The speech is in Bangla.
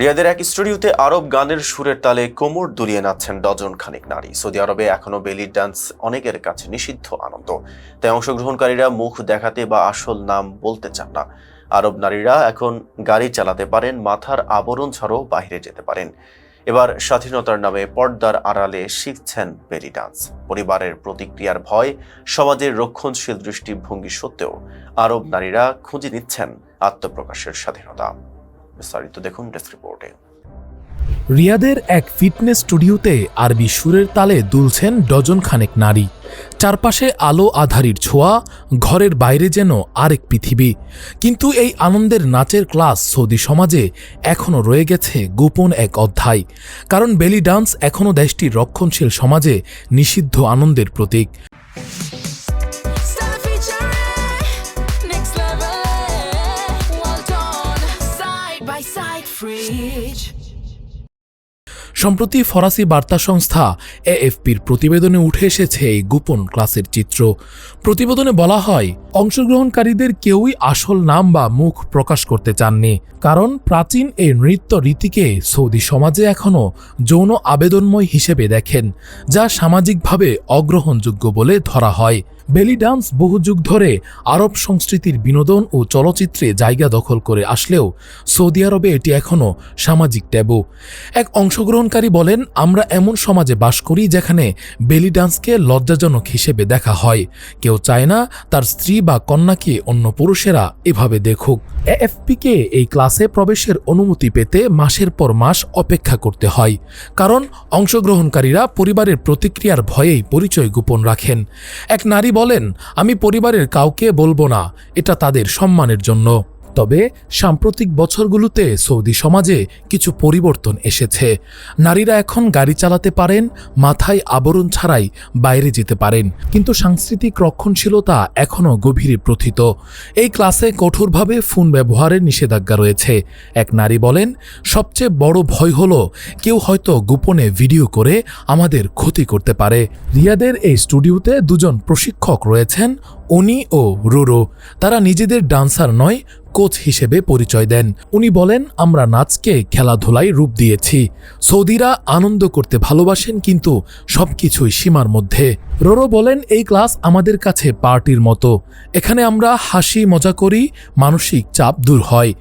রিয়াদের এক স্টুডিওতে আরব গানের সুরের তালে কোমর দুলিয়ে নাচছেন ডজন খানিক নারী। সৌদি আরবে এখনও বেলি ডান্স অনেকের কাছে নিষিদ্ধ আনন্দ। তাই অংশগ্রহণকারীরা মুখ দেখাতে বা আসল নাম বলতে চান না। আরব নারীরা এখন গাড়ি চালাতে পারেন, মাথার আবরণ ছাড়াও বাইরে যেতে পারেন। এবার স্বাধীনতার নামে পর্দার আড়ালে শিখছেন বেলি ডান্স। পরিবারের প্রতিক্রিয়ার ভয়, সমাজের রক্ষণশীল দৃষ্টিভঙ্গি সত্ত্বেও আরব নারীরা খুঁজে নিচ্ছেন আত্মপ্রকাশের স্বাধীনতা। বিস্তারিত দেখুন ডেস্ক রিপোর্টে। রিয়াদের এক ফিটনেস স্টুডিওতে আরবি সুরের তালে দুলছেন ডজন খানেক নারী। চারপাশে আলো আধারির ছোঁয়া, ঘরের বাইরে যেন আরেক পৃথিবী। কিন্তু এই আনন্দের নাচের ক্লাস সৌদি সমাজে এখনও রয়ে গেছে গোপন এক অধ্যায়। কারণ বেলি ডান্স এখনও দেশটির রক্ষণশীল সমাজে নিষিদ্ধ আনন্দের প্রতীক। সম্প্রতি ফরাসি বার্তা সংস্থা এএফপির প্রতিবেদনে উঠে এসেছে এই গোপন ক্লাসের চিত্র। প্রতিবেদনে বলা হয়, অংশগ্রহণকারীদের কেউই আসল নাম বা মুখ প্রকাশ করতে চাননি, কারণ প্রাচীন এই নৃত্য রীতিকে সৌদি সমাজে এখনও যৌন আবেদনময় হিসেবে দেখেন, যা সামাজিকভাবে অগ্রহণযোগ্য বলে ধরা হয়। বেলি ডান্স বহু যুগ ধরে আরব সংস্কৃতির বিনোদন ও চলচ্চিত্রে জায়গা দখল করে আসলেও সৌদি আরবে এটি এখনও সামাজিক ট্যাবু। এক অংশগ্রহণকারী বলেন, আমরা এমন সমাজে বাস করি যেখানে বেলি ডান্সকে লজ্জাজনক হিসেবে দেখা হয়। কেউ চায় না তার স্ত্রী বা কন্যাকে অন্য পুরুষেরা এভাবে দেখুক। এএফপিকে এই ক্লাসে প্রবেশের অনুমতি পেতে মাসের পর মাস অপেক্ষা করতে হয়, কারণ অংশগ্রহণকারীরা পরিবারের প্রতিক্রিয়ার ভয়েই পরিচয় গোপন রাখেন। এক নারী বলেন আমি পরিবারের কাউকে বলব না। এটা তাদের সম্মানের জন্য। তবে সাম্প্রতিক বছরগুলোতে সৌদি সমাজে কিছু পরিবর্তন এসেছে। নারীরা এখন গাড়ি চালাতে পারেন, মাথায় আবরণ ছাড়াই বাইরে যেতে পারেন। কিন্তু সাংস্কৃতিক রক্ষণশীলতা এখনও গভীরে প্রথিত। এই ক্লাসে কঠোরভাবে ফোন ব্যবহারের নিষেধাজ্ঞা রয়েছে। এক নারী বলেন, সবচেয়ে বড় ভয় হলো কেউ হয়তো গোপনে ভিডিও করে আমাদের ক্ষতি করতে পারে। রিয়াদের এই স্টুডিওতে দুজন প্রশিক্ষক রয়েছেন উনি ও রুরো, তারা নিজেদের ডান্সার নয়, কোচ হিসেবে পরিচয় দেন। উনি বলেন, আমরা নাচকে খেলাধুলায় রূপ দিয়েছি। সৌদিরা আনন্দ করতে ভালোবাসেন কিন্তু সবকিছুই সীমার মধ্যে। রোরো বলেন, এই ক্লাস আমাদের কাছে পার্টির মতো। এখানে আমরা হাসি, মজা করি, মানসিক চাপ দূর হয়।